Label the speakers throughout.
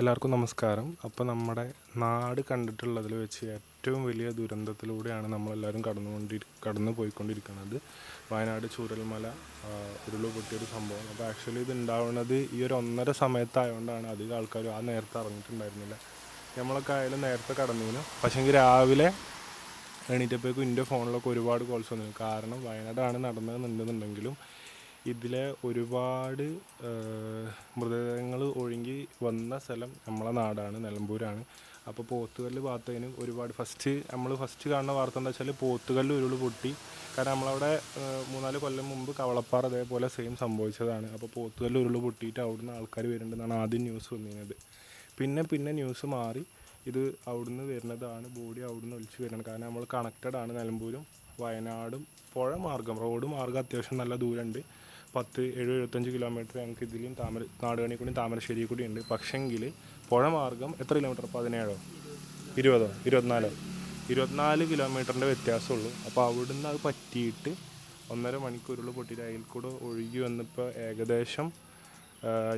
Speaker 1: എല്ലാവർക്കും നമസ്കാരം. അപ്പോൾ നമ്മുടെ നാട് കണ്ടിട്ടുള്ളതിൽ വെച്ച് ഏറ്റവും വലിയ ദുരന്തത്തിലൂടെയാണ് നമ്മളെല്ലാവരും കടന്നുകൊണ്ടിരി കടന്നു പോയിക്കൊണ്ടിരിക്കുന്നത് വയനാട് ചൂരൽമല ഉരുൾ പൊട്ടിയൊരു സംഭവം. അപ്പോൾ ആക്ച്വലി ഇത് ഉണ്ടാവുന്നത് ഈ ഒരു ഒന്നര സമയത്തായതുകൊണ്ടാണ് അധികം ആൾക്കാരും ആ നേരത്തെ അറിഞ്ഞിട്ടുണ്ടായിരുന്നില്ല നമ്മളൊക്കെ ആയാലും നേരത്തെ കടന്നിരുന്നു പക്ഷേങ്കിൽ രാവിലെ എണീറ്റപ്പോഴേക്കും എന്റെ ഫോണിലൊക്കെ ഒരുപാട് കോൾസ് വന്നിരുന്നു. കാരണം വയനാടാണ് നടന്നതെന്നുണ്ടെന്നുണ്ടെങ്കിലും ഇതിലെ ഒരുപാട് മൃതദേഹങ്ങൾ ഒഴുകി വന്ന സ്ഥലം നമ്മളെ നാടാണ് നിലമ്പൂരാണ്. അപ്പോൾ പോത്തുകല്ല് ഭാഗത്തേനും ഒരുപാട് ഫസ്റ്റ് നമ്മൾ ഫസ്റ്റ് കാണുന്ന വാർത്ത എന്താ വെച്ചാൽ പോത്തുകല്ല് ഉരുൾ പൊട്ടി. കാരണം നമ്മളവിടെ മൂന്നാൽ കൊല്ലം മുമ്പ് കവളപ്പാറ അതേപോലെ സെയിം സംഭവിച്ചതാണ്. അപ്പോൾ പോത്തുകല്ല് ഉരുൾ പൊട്ടിയിട്ട് അവിടുന്ന് ആൾക്കാർ വരുന്നുണ്ടെന്നാണ് ആദ്യം ന്യൂസ് വന്നിരുന്നത്. പിന്നെ പിന്നെ ന്യൂസ് മാറി. ഇത് അവിടുന്ന് വരുന്നതാണ് ബോഡി അവിടുന്ന് ഒലിച്ച് വരുന്നത് കാരണം നമ്മൾ കണക്റ്റഡ് ആണ് നിലമ്പൂരും വയനാടും പുഴ മാർഗം റോഡ് മാർഗം അത്യാവശ്യം നല്ല ദൂരമുണ്ട്. പത്ത് എഴുപത് എഴുപത്തഞ്ച് കിലോമീറ്റർ ഞങ്ങൾക്ക് ഇതിലും താമര നാടുകണി കൂടി താമരശ്ശേരി കൂടി ഉണ്ട്. പക്ഷെങ്കിൽ പുഴ മാർഗം എത്ര കിലോമീറ്റർ പതിനേഴോ? ഇരുപതോ? ഇരുപത്തിനാലോ? ഇരുപത്തിനാല് കിലോമീറ്ററിന്റെ വ്യത്യാസമുള്ളൂ. അപ്പോൾ അവിടുന്ന് അത് പറ്റിയിട്ട് ഒന്നര മണിക്കൂറുള്ള പൊട്ടിയിട്ട് അതിൽ കൂടെ ഒഴുകി വന്നിപ്പോൾ ഏകദേശം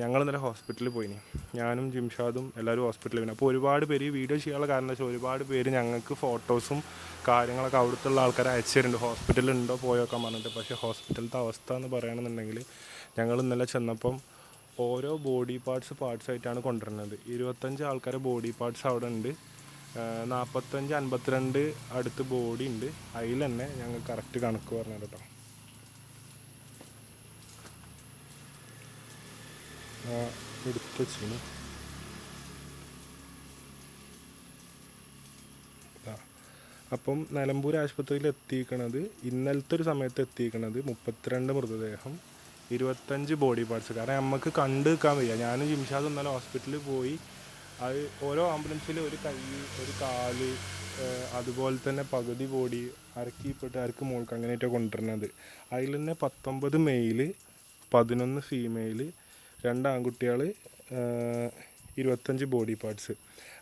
Speaker 1: ഞങ്ങൾ ഇന്നലെ ഹോസ്പിറ്റലിൽ പോയിനി. ഞാനും ജിംഷാദും എല്ലാവരും ഹോസ്പിറ്റലിൽ പോയി അപ്പോൾ ഒരുപാട് പേര് ഈ വീഡിയോ ചെയ്യാനുള്ള കാരണം വെച്ചാൽ ഒരുപാട് പേര് ഞങ്ങൾക്ക് ഫോട്ടോസും കാര്യങ്ങളൊക്കെ അവിടുത്തെ ആൾക്കാരെ അയച്ചു തരുന്നുണ്ട്. ഹോസ്പിറ്റലിൽ ഉണ്ടോ പോയോക്കാൻ പറഞ്ഞിട്ട്. പക്ഷേ ഹോസ്പിറ്റലത്തെ അവസ്ഥ എന്ന് പറയുകയാണെന്നുണ്ടെങ്കിൽ ഞങ്ങൾ ഇന്നലെ ചെന്നപ്പം ഓരോ ബോഡി പാർട്സ് പാർട്സ് ആയിട്ടാണ് കൊണ്ടുവരുന്നത്. ഇരുപത്തഞ്ച് ആൾക്കാരെ ബോഡി പാർട്സ് അവിടെ ഉണ്ട്. നാൽപ്പത്തഞ്ച് അൻപത്തിരണ്ട് അടുത്ത് ബോഡി ഉണ്ട്. അതിൽ തന്നെ ഞങ്ങൾ കറക്റ്റ് കണക്ക് പറഞ്ഞു കേട്ടോ. എടുത്ത് വെച്ചിന് അപ്പം നിലമ്പൂർ ആശുപത്രിയിൽ എത്തിക്കണത് ഇന്നലത്തെ ഒരു സമയത്ത് എത്തിക്കണത് മുപ്പത്തിരണ്ട് മൃതദേഹം ഇരുപത്തഞ്ച് ബോഡി പാർട്സ് കാരണം നമുക്ക് കണ്ടു നിൽക്കാൻ വയ്യ. ഞാനും ജിംഷാദ് ഇന്നലെ ഹോസ്പിറ്റലിൽ പോയി. അത് ഓരോ ആംബുലൻസിൽ ഒരു കൈ ഒരു കാൽ അതുപോലെ തന്നെ പകുതി ബോഡി അരക്കിപ്പെട്ട് അരക്ക് മോൾക്ക് അങ്ങനെയായിട്ടാണ് കൊണ്ടുവരുന്നത്. അതിൽ തന്നെ പത്തൊമ്പത് മെയിൽ പതിനൊന്ന് ഫീമെയിൽ രണ്ട് ആൺകുട്ടികൾ ഇരുപത്തഞ്ച് ബോഡി പാർട്സ്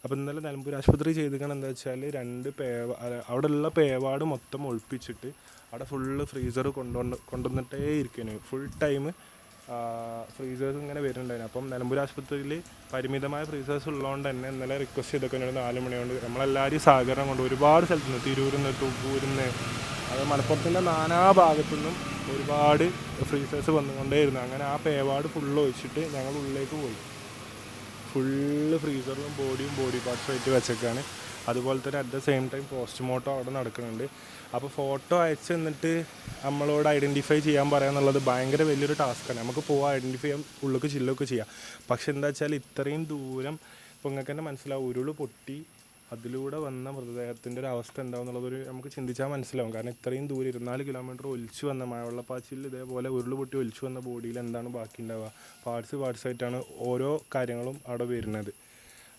Speaker 1: അപ്പോൾ ഇന്നലെ നിലമ്പൂർ ആശുപത്രി ചെയ്തിരിക്കണം എന്താ വെച്ചാൽ രണ്ട് പേവ അവിടെ ഉള്ള പേവാട് മൊത്തം ഒഴിപ്പിച്ചിട്ട് അവിടെ ഫുള്ള് ഫ്രീസർ കൊണ്ടുവന്ന് കൊണ്ടുവന്നിട്ടേ ഇരിക്കുന്നു ഫുൾ ടൈം ഫ്രീസേഴ്സ് ഇങ്ങനെ വരുന്നുണ്ടായിരുന്നു. അപ്പം നിലമ്പൂർ ആശുപത്രിയിൽ പരിമിതമായ ഫ്രീസേഴ്സ് ഉള്ളതുകൊണ്ട് തന്നെ ഇന്നലെ റിക്വസ്റ്റ് ചെയ്തൊക്കെ ഒരു നാല് മണിയോണ്ട് നമ്മളെല്ലാവരും സഹകരണം കൊണ്ട് ഒരുപാട് സ്ഥലത്തുനിന്ന് തിരൂരിൽ നിന്ന് തൂപ്പൂരിൽ നിന്ന് അത് മലപ്പുറത്തിന്റെ നാനാ ഭാഗത്തു നിന്നും ഒരുപാട് ഫ്രീസേഴ്സ് വന്നുകൊണ്ടേയിരുന്നു. അങ്ങനെ ആ പേവാട് ഫുള്ള് ഒഴിച്ചിട്ട് ഞങ്ങൾ ഉള്ളിലേക്ക് പോയി. ഫുള്ള് ഫ്രീസറിലും ബോഡിയും ബോഡി പാർട്സും ആയിട്ട് വെച്ചേക്കാണ്. അതുപോലെ തന്നെ at the same time postmortem അവിടെ നടക്കുന്നുണ്ട്. അപ്പോൾ ഫോട്ടോ അയച്ച് തന്നിട്ട് നമ്മളോട് ഐഡന്റിഫൈ ചെയ്യാൻ പറയാന്നുള്ളത് ഭയങ്കര വലിയൊരു ടാസ്ക്കാണ് നമുക്ക് പോവാം ഐഡന്റിഫൈ ചെയ്യാം ഉള്ളിലേക്ക് ചില്ലൊക്കെ ചെയ്യാം. പക്ഷെ എന്താ വെച്ചാൽ ഇത്രയും ദൂരം ഇപ്പോൾ നിങ്ങൾക്ക് തന്നെ മനസ്സിലാവും. ഉരുൾ പൊട്ടി അതിലൂടെ വന്ന മൃതദേഹത്തിന്റെ ഒരു അവസ്ഥ എന്താണെന്നുള്ളതൊരു നമുക്ക് ചിന്തിച്ചാൽ മനസ്സിലാവും. കാരണം ഇത്രയും ദൂരം ഇരുപത്തിനാല് കിലോമീറ്റർ ഒലിച്ചു വന്ന മഴവെള്ളപ്പാച്ചിൽ ഇതേപോലെ ഉരുളുപൊട്ടി ഒലിച്ചു വന്ന ബോഡിയിൽ എന്താണ് ബാക്കി ഉണ്ടാവുക? പാർട്സ് പാർട്സ് ആയിട്ടാണ് ഓരോ കാര്യങ്ങളും അവിടെ വരുന്നത്.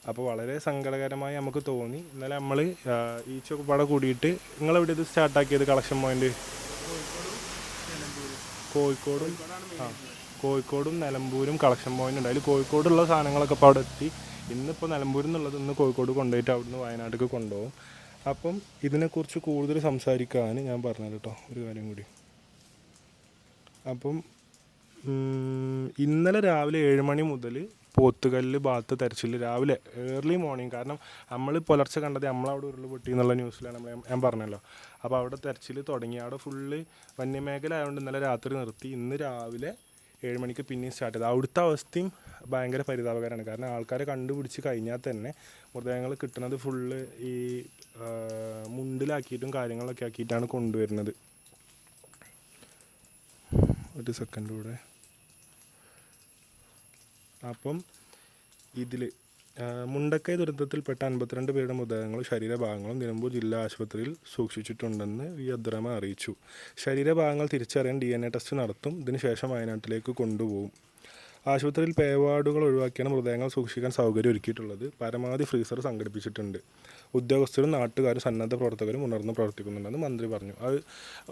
Speaker 1: അപ്പോൾ വളരെ സങ്കടകരമായി നമുക്ക് തോന്നി. എന്നാലും നമ്മൾ ഈ ചൊക്കപ്പാടെ കൂടിയിട്ട് നിങ്ങളെവിടെ ഇത് സ്റ്റാർട്ടാക്കിയത് കളക്ഷൻ പോയിന്റ് കോഴിക്കോടും ആ കോഴിക്കോടും നിലമ്പൂരും കളക്ഷൻ പോയിന്റ് ഉണ്ട്. അതിൽ കോഴിക്കോടുള്ള സാധനങ്ങളൊക്കെ ഇപ്പോൾ അവിടെ എത്തി. ഇന്നിപ്പോൾ നിലമ്പൂരിൽ നിന്നുള്ളത് ഇന്ന് കോഴിക്കോട് കൊണ്ടുപോയിട്ട് അവിടുന്ന് വയനാട്ടിലേക്ക് കൊണ്ടുപോകും. അപ്പം ഇതിനെക്കുറിച്ച് കൂടുതൽ സംസാരിക്കാൻ ഞാൻ പറഞ്ഞത് കേട്ടോ ഒരു കാര്യം കൂടി. അപ്പം ഇന്നലെ രാവിലെ ഏഴ് മണി മുതൽ പോത്തുകല്ല് ഭാഗത്ത് തെരച്ചിൽ രാവിലെ ഏർലി മോർണിംഗ് കാരണം നമ്മൾ പുലർച്ചെ കണ്ടത് നമ്മളവിടെ ഉരുൾ പൊട്ടി എന്നുള്ള ന്യൂസിലാണ് നമ്മൾ ഞാൻ പറഞ്ഞല്ലോ. അപ്പോൾ അവിടെ തെരച്ചിൽ തുടങ്ങി. അവിടെ ഫുള്ള് വന്യമേഖല ആയതുകൊണ്ട് ഇന്നലെ രാത്രി നിർത്തി. ഇന്ന് രാവിലെ ഏഴ് മണിക്ക് പിന്നെയും സ്റ്റാർട്ട് ചെയ്തു. അവിടുത്തെ അവസ്ഥയും ഭയങ്കര പരിതാപകരമാണ്. കാരണം ആൾക്കാരെ കണ്ടുപിടിച്ച് കഴിഞ്ഞാൽ തന്നെ മൃതദേഹങ്ങൾ കിട്ടുന്നത് ഫുള്ള് ഈ മുണ്ടിലാക്കിയിട്ടും കാര്യങ്ങളൊക്കെ ആക്കിയിട്ടാണ് കൊണ്ടുവരുന്നത്. ഒരു സെക്കൻഡ് കൂടെ അപ്പം ഇതിൽ മുണ്ടക്കൈ ദുരന്തത്തിൽപ്പെട്ട അൻപത്തിരണ്ട് പേരുടെ മൃതദേഹങ്ങളും ശരീരഭാഗങ്ങളും നിലമ്പൂർ ജില്ലാ ആശുപത്രിയിൽ സൂക്ഷിച്ചിട്ടുണ്ടെന്ന് വി അബ്ദുറഹ്മാൻ അറിയിച്ചു. ശരീരഭാഗങ്ങൾ തിരിച്ചറിയാൻ ഡി എൻ എ ടെസ്റ്റ് നടത്തും. ഇതിനുശേഷം വയനാട്ടിലേക്ക് കൊണ്ടുപോകും. ആശുപത്രിയിൽ പേവാർഡുകൾ ഒഴിവാക്കിയാണ് മൃതദേഹങ്ങൾ സൂക്ഷിക്കാൻ സൗകര്യം ഒരുക്കിയിട്ടുള്ളത്. പരമാവധി ഫ്രീസർ സംഘടിപ്പിച്ചിട്ടുണ്ട്. ഉദ്യോഗസ്ഥരും നാട്ടുകാരും സന്നദ്ധ പ്രവർത്തകരും ഉണർന്ന് പ്രവർത്തിക്കുന്നുണ്ടെന്ന് മന്ത്രി പറഞ്ഞു. അത്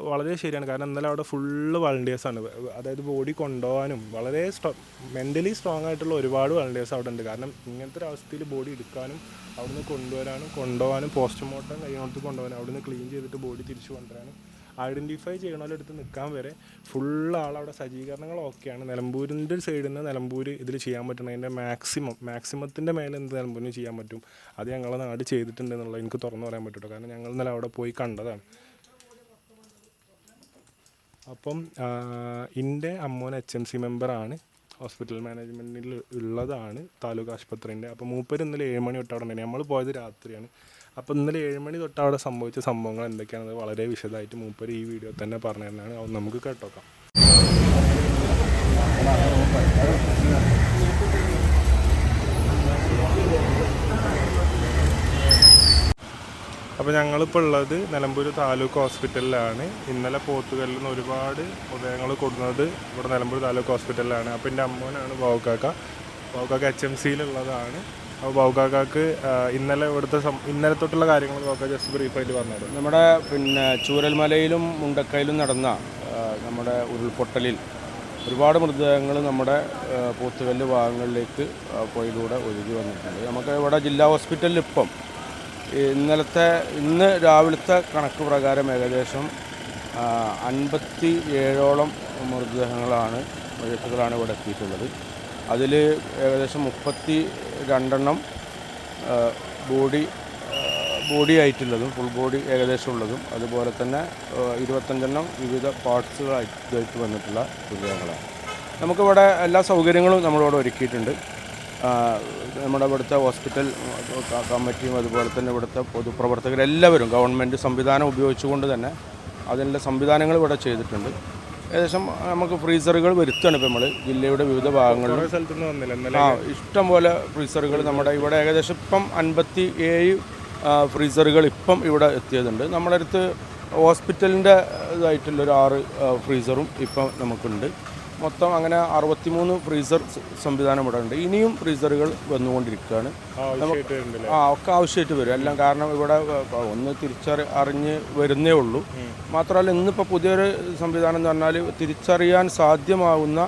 Speaker 1: വളരെ ശരിയാണ്. കാരണം ഇന്നലെ അവിടെ ഫുള്ള് വളണ്ടിയേഴ്സാണ് അതായത് ബോഡി കൊണ്ടുപോകാനും വളരെ സ്ട്രോ മെന്റലി സ്ട്രോങ് ആയിട്ടുള്ള ഒരുപാട് വളണ്ടിയേഴ്സ് അവിടെ ഉണ്ട്. കാരണം ഇങ്ങനത്തെ ഒരു അവസ്ഥയിൽ ബോഡി എടുക്കാനും അവിടുന്ന് കൊണ്ടുവരാനും കൊണ്ടുപോകാനും പോസ്റ്റ്മോർട്ടം കൈകൊണ്ട് കൊണ്ടുപോകാനും അവിടുന്ന് ക്ലീൻ ചെയ്തിട്ട് ബോഡി തിരിച്ചു കൊണ്ടുവരാനും ഐഡന്റിഫൈ ചെയ്യണോലെടുത്ത് നിൽക്കാൻ വരെ ഫുൾ ആളവിടെ സജ്ജീകരണങ്ങൾ ഓക്കെയാണ് നിലമ്പൂരിന്റെ സൈഡിൽ നിന്ന് നിലമ്പൂർ ഇതിൽ ചെയ്യാൻ പറ്റണതിന്റെ മാക്സിമം മാക്സിമത്തിന്റെ മേലെ എന്ത് നിലമ്പൂരിന് ചെയ്യാൻ പറ്റും? അത് ഞങ്ങളെ നാട് ചെയ്തിട്ടുണ്ട് എന്നുള്ളത് എനിക്ക് തുറന്നു പറയാൻ പറ്റുള്ളൂ കാരണം ഞങ്ങൾ ഇന്നലെ അവിടെ പോയി കണ്ടതാണ്. അപ്പം എന്റെ അമ്മോൻ എച്ച് എം സി മെമ്പറാണ് ഹോസ്പിറ്റൽ മാനേജ്മെന്റിൽ ഉള്ളതാണ് താലൂക്ക് ആശുപത്രിന്റെ അപ്പോൾ മൂപ്പര് ഇന്നലെ ഏഴ് മണി തൊട്ട് അവിടെ ഉണ്ടായിരുന്നു. നമ്മൾ പോയത് രാത്രിയാണ്. അപ്പോൾ ഇന്നലെ ഏഴ് മണി തൊട്ട് അവിടെ സംഭവിച്ച സംഭവങ്ങൾ എന്തൊക്കെയാണെന്ന് വളരെ വിശദമായിട്ട് മൂപ്പർ ഈ വീഡിയോ തന്നെ പറഞ്ഞു തന്നെയാണ് അത് നമുക്ക് കേട്ടോക്കാം. അപ്പോൾ ഞങ്ങളിപ്പോൾ ഉള്ളത് നിലമ്പൂർ താലൂക്ക് ഹോസ്പിറ്റലിലാണ്. ഇന്നലെ പോത്തുകല്ലിൽ നിന്ന് ഒരുപാട് മൃഗങ്ങൾ കൊടുക്കുന്നത് ഇവിടെ നിലമ്പൂർ താലൂക്ക് ഹോസ്പിറ്റലിലാണ്. അപ്പോൾ എന്റെ അമ്മോനാണ് ബാവുക്കാക്ക ബാവുക്കാക്ക എച്ച് എം സിയിലുള്ളതാണ് ബാവുക്കാക്കാക്ക് ഇന്നലെ ഇവിടുത്തെ ഇന്നലെ തൊട്ടുള്ള കാര്യങ്ങൾ ബാവുക്ക ജസ്റ്റ് ബ്രീഫായിട്ട് പറഞ്ഞത്
Speaker 2: നമ്മുടെ പിന്നെ ചൂരൽമലയിലും മുണ്ടക്കയിലും നടന്ന നമ്മുടെ ഉരുൾപൊട്ടലിൽ ഒരുപാട് മൃതദേഹങ്ങൾ നമ്മുടെ പോത്തുകല്ല് ഭാഗങ്ങളിലേക്ക് പോയിലൂടെ ഒഴുകി വന്നിട്ടുണ്ട്. നമുക്ക് ഇവിടെ ജില്ലാ ഹോസ്പിറ്റലിൽ ഇപ്പം ഇന്നലത്തെ ഇന്ന് രാവിലത്തെ കണക്ക് പ്രകാരം ഏകദേശം അൻപത്തി ഏഴോളം മൃതദേഹങ്ങളാണ് മൃതദേഹങ്ങളാണ് ഇവിടെ എത്തിയിട്ടുള്ളത്. അതിൽ ഏകദേശം മുപ്പത്തി രണ്ടെണ്ണം ബോഡി ബോഡി ആയിട്ടുള്ളതും ഫുൾ ബോഡി ഏകദേശം ഉള്ളതും അതുപോലെ തന്നെ ഇരുപത്തഞ്ചെണ്ണം വിവിധ പാർട്സുകളായിട്ട് വന്നിട്ടുള്ള മൃതദേഹങ്ങളാണ് നമുക്കിവിടെ എല്ലാ സൗകര്യങ്ങളും നമ്മളിവിടെ ഒരുക്കിയിട്ടുണ്ട്. നമ്മുടെ ഇവിടുത്തെ ഹോസ്പിറ്റൽ കമ്മിറ്റിയും അതുപോലെ തന്നെ ഇവിടുത്തെ പൊതുപ്രവർത്തകരെല്ലാവരും ഗവൺമെന്റ് സംവിധാനം ഉപയോഗിച്ചുകൊണ്ട് തന്നെ അതിനുള്ള സംവിധാനങ്ങൾ ഇവിടെ ചെയ്തിട്ടുണ്ട്. ഏകദേശം നമുക്ക് ഫ്രീസറുകൾ വരുത്തുകയാണ് ഇപ്പോൾ നമ്മൾ ജില്ലയുടെ വിവിധ ഭാഗങ്ങളിൽ ആ ഇഷ്ടം പോലെ ഫ്രീസറുകൾ നമ്മുടെ ഇവിടെ ഏകദേശം ഇപ്പം അൻപത്തി ഏഴ് ഫ്രീസറുകൾ ഇപ്പം ഇവിടെ എത്തിയതുണ്ട്. നമ്മുടെ അടുത്ത് ഹോസ്പിറ്റലിന്റെ ഇതായിട്ടുള്ള ഒരു ആറ് ഫ്രീസറും ഇപ്പം നമുക്കുണ്ട്. മൊത്തം അങ്ങനെ അറുപത്തിമൂന്ന് ഫ്രീസർ സംവിധാനം ഇവിടെ ഉണ്ട്. ഇനിയും ഫ്രീസറുകൾ വന്നുകൊണ്ടിരിക്കുകയാണ്. ആ ഒക്കെ ആവശ്യമായിട്ട് വരും. എല്ലാം കാരണം ഇവിടെ ഒന്ന് തിരിച്ചറി അറിഞ്ഞ് വരുന്നേ ഉള്ളൂ. മാത്രമല്ല ഇന്നിപ്പോൾ പുതിയൊരു സംവിധാനം എന്ന് പറഞ്ഞാൽ തിരിച്ചറിയാൻ സാധ്യമാവുന്ന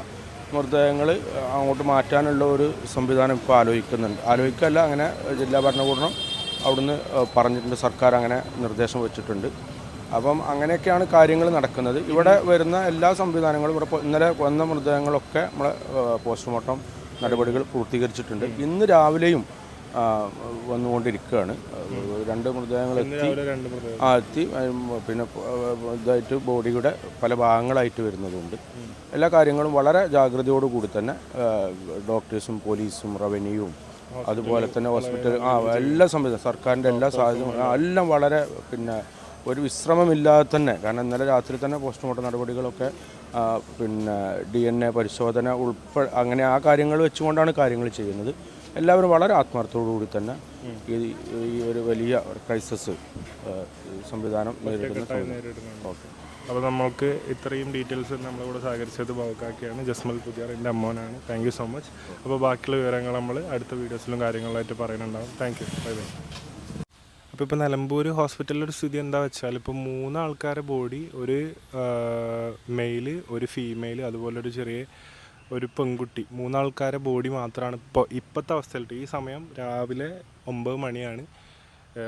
Speaker 2: മൃതദേഹങ്ങൾ അങ്ങോട്ട് മാറ്റാനുള്ള ഒരു സംവിധാനം ഇപ്പോൾ ആലോചിക്കുന്നുണ്ട്. ആലോചിക്കല്ല അങ്ങനെ ജില്ലാ ഭരണകൂടം അവിടുന്ന് പറഞ്ഞിട്ടുണ്ട്. സർക്കാർ അങ്ങനെ നിർദ്ദേശം വെച്ചിട്ടുണ്ട്. അപ്പം അങ്ങനെയൊക്കെയാണ് കാര്യങ്ങൾ നടക്കുന്നത്. ഇവിടെ വരുന്ന എല്ലാ സംവിധാനങ്ങളും ഇവിടെ ഇന്നലെ വന്ന മൃതദേഹങ്ങളൊക്കെ നമ്മളെ പോസ്റ്റ്മോർട്ടം നടപടികൾ പൂർത്തീകരിച്ചിട്ടുണ്ട്. ഇന്ന് രാവിലെയും വന്നുകൊണ്ടിരിക്കുകയാണ്. രണ്ട് മൃതദേഹങ്ങൾ എത്തി. ആ എത്തി. പിന്നെ ഇതായിട്ട് ബോഡിയുടെ പല ഭാഗങ്ങളായിട്ട് വരുന്നതുകൊണ്ട് എല്ലാ കാര്യങ്ങളും വളരെ ജാഗ്രതയോടു കൂടി തന്നെ ഡോക്ടേഴ്സും പോലീസും റവന്യൂവും അതുപോലെ തന്നെ ഹോസ്പിറ്റൽ ആ എല്ലാ സംവിധാനം സർക്കാരിന്റെ എല്ലാ സാഹചര്യം എല്ലാം വളരെ പിന്നെ ഒരു വിശ്രമമില്ലാതെ തന്നെ കാരണം ഇന്നലെ രാത്രി തന്നെ പോസ്റ്റ്മോർട്ടം നടപടികളൊക്കെ പിന്നെ ഡി എൻ എ പരിശോധന ഉൾപ്പെടെ അങ്ങനെ ആ കാര്യങ്ങൾ വെച്ചുകൊണ്ടാണ് കാര്യങ്ങൾ ചെയ്യുന്നത്. എല്ലാവരും വളരെ ആത്മാർത്ഥത്തോടു കൂടി തന്നെ ഈ ഈ ഒരു വലിയ ക്രൈസിസ് സംവിധാനം നേരിടുന്ന ഓക്കെ.
Speaker 1: അപ്പോൾ നമുക്ക് ഇത്രയും ഡീറ്റെയിൽസ് നമ്മളിവിടെ സഹകരിച്ചത് ബൗക്കാക്കിയാണ് ജസ്മൽ പുതിയാർ എന്റെ അമ്മോനാണ്. Thank you so much. അപ്പോൾ ബാക്കിയുള്ള വിവരങ്ങൾ നമ്മൾ അടുത്ത വീഡിയോസിലും കാര്യങ്ങളായിട്ട് പറയുന്നുണ്ടാവും. Thank you. Bye bye. അപ്പോൾ ഇപ്പോൾ നിലമ്പൂർ ഹോസ്പിറ്റലിലൊരു സ്ഥിതി എന്താ വെച്ചാൽ ഇപ്പോൾ മൂന്ന് ആൾക്കാരെ ബോഡി ഒരു മെയിൽ ഒരു ഫീമെയിൽ അതുപോലെ ഒരു ചെറിയ ഒരു പെൺകുട്ടി മൂന്നാൾക്കാരെ ബോഡി മാത്രമാണ് ഇപ്പോൾ ഇപ്പോഴത്തെ അവസ്ഥയിൽ ഈ സമയം രാവിലെ ഒമ്പത് മണിയാണ്.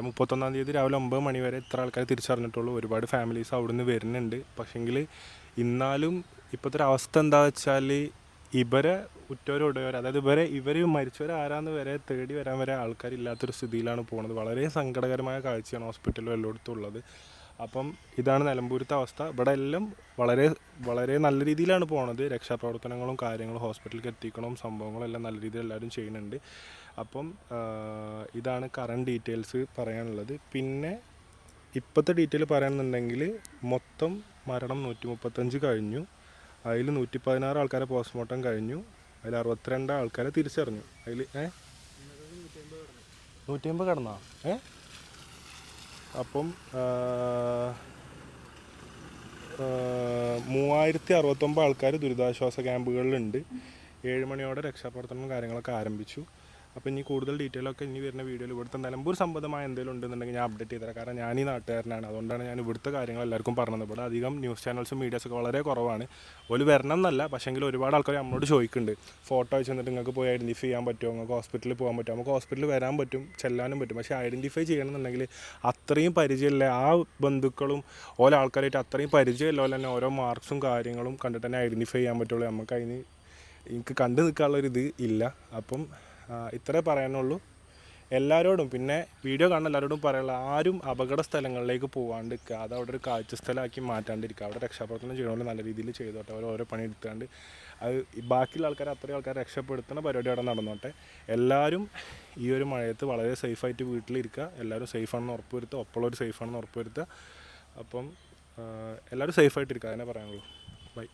Speaker 1: മുപ്പത്തൊന്നാം തീയതി രാവിലെ ഒമ്പത് മണി വരെ ഇത്ര ആൾക്കാർ തിരിച്ചറിഞ്ഞിട്ടുള്ളൂ. ഒരുപാട് ഫാമിലീസ് അവിടുന്ന് വരുന്നുണ്ട്. പക്ഷേങ്കിൽ ഇന്നാലും ഇപ്പോഴത്തെ ഒരു അവസ്ഥ എന്താ വെച്ചാൽ ഇവരെ ഉറ്റവരുടയവർ അതായത് ഇവരെ ഇവർ മരിച്ചവർ ആരാന്ന് വരെ തേടി വരാൻ വരെ ആൾക്കാരില്ലാത്തൊരു സ്ഥിതിയിലാണ് പോകുന്നത് വളരെ സങ്കടകരമായ കാഴ്ചയാണ് ഹോസ്പിറ്റലിൽ എല്ലായിടത്തും ഉള്ളത്. അപ്പം ഇതാണ് നിലമ്പൂരത്തെ അവസ്ഥ. ഇവിടെ എല്ലാം വളരെ വളരെ നല്ല രീതിയിലാണ് പോണത്. രക്ഷാപ്രവർത്തനങ്ങളും കാര്യങ്ങളും ഹോസ്പിറ്റലിലേക്ക് എത്തിക്കണം സംഭവങ്ങളും എല്ലാം നല്ല രീതിയിൽ എല്ലാവരും ചെയ്യുന്നുണ്ട്. അപ്പം ഇതാണ് കറണ്ട് ഡീറ്റെയിൽസ് പറയാനുള്ളത്. പിന്നെ ഇപ്പോഴത്തെ ഡീറ്റെയിൽ പറയുകയാണെന്നുണ്ടെങ്കിൽ മൊത്തം മരണം നൂറ്റി മുപ്പത്തഞ്ച് കഴിഞ്ഞു. അതിൽ നൂറ്റി പതിനാറ് ആൾക്കാരെ പോസ്റ്റ്മോർട്ടം കഴിഞ്ഞു. അതിൽ അറുപത്തിരണ്ട് ആൾക്കാരെ തിരിച്ചറിഞ്ഞു. അതിൽ ഏ? നൂറ്റി അമ്പത് കടന്നാ? ഏ? അപ്പം മൂവായിരത്തി അറുപത്തൊമ്പത് ആൾക്കാർ ദുരിതാശ്വാസ ക്യാമ്പുകളിലുണ്ട്. ഏഴ് മണിയോടെ രക്ഷാപ്രവർത്തനം കാര്യങ്ങളൊക്കെ ആരംഭിച്ചു. അപ്പോൾ ഇനി കൂടുതൽ ഡീറ്റെയിൽ ഒക്കെ ഇനി വരുന്ന വീഡിയോയിൽ ഇവിടുത്തെ നിലമ്പൂർ സംബന്ധമായ എന്തെങ്കിലും ഉണ്ടെന്നുണ്ടെങ്കിൽ ഞാൻ അപ്ഡേറ്റ് ചെയ്തേരാം. കാരണം ഞാൻ ഈ നാട്ടുകാരനാണ്. അതുകൊണ്ടാണ് ഞാൻ ഇവിടുത്തെ കാര്യങ്ങൾ എല്ലാവർക്കും പറഞ്ഞത്. ഇവിടെ അധികം ന്യൂസ് ചാനൽസും മീഡിയാസൊക്കെ വളരെ കുറവാണ്. ഒരു വരണം എന്നല്ല പക്ഷേങ്കിൽ ഒരുപാട് ആൾക്കാർ നമ്മളോട് ചോദിക്കുന്നുണ്ട് ഫോട്ടോ അയച്ചു തന്നിട്ട് നിങ്ങൾക്ക് പോയി ഐഡന്റിഫൈ ചെയ്യാൻ പറ്റുമോ നിങ്ങൾക്ക് ഹോസ്പിറ്റലിൽ പോകാൻ പറ്റുമോ നമുക്ക് ഹോസ്പിറ്റലിൽ വരാൻ പറ്റും ചെല്ലാനും പറ്റും. പക്ഷേ ഐഡന്റിഫൈ ചെയ്യണമെന്നുണ്ടെങ്കിൽ അത്രയും പരിചയമില്ല ആ ബന്ധുക്കളും ഓരോ ആൾക്കാരായിട്ട് അത്രയും പരിചയമില്ല തന്നെ ഓരോ മാർക്സും കാര്യങ്ങളും കണ്ടിട്ട് തന്നെ ഐഡന്റിഫൈ ചെയ്യാൻ പറ്റുള്ളൂ. നമുക്ക് അതിന് എനിക്ക് കണ്ടു നിൽക്കാനുള്ളൊരിത് ഇല്ല. അപ്പം ഇത്രേ പറയാനുള്ളൂ. എല്ലാവരോടും പിന്നെ വീഡിയോ കാണുന്ന എല്ലാവരോടും പറയാനുള്ള ആരും അപകട സ്ഥലങ്ങളിലേക്ക് പോകാണ്ടിരിക്കുക അത് അവിടെ ഒരു കാഴ്ച സ്ഥലമാക്കി മാറ്റാണ്ടിരിക്കുക. അവിടെ രക്ഷാപ്രവർത്തനം ചെയ്യണമെങ്കിൽ നല്ല രീതിയിൽ ചെയ്തോട്ടെ. അവർ ഓരോ പണി എടുത്താണ്ട് അത് ബാക്കിയുള്ള ആൾക്കാർ അത്രയും ആൾക്കാരെ രക്ഷപ്പെടുത്തുന്ന പരിപാടി അവിടെ നടന്നോട്ടെ. എല്ലാവരും ഈ ഒരു മഴയത്ത് വളരെ സേഫായിട്ട് വീട്ടിലിരിക്കുക. എല്ലാവരും സേഫാണെന്ന് ഉറപ്പ് വരുത്തുക ഒപ്പമുള്ളവർ സേഫാണെന്ന് ഉറപ്പ് വരുത്തുക അപ്പം എല്ലാവരും സേഫായിട്ടിരിക്കുക അതിനെ പറയാനുള്ളൂ. ബൈ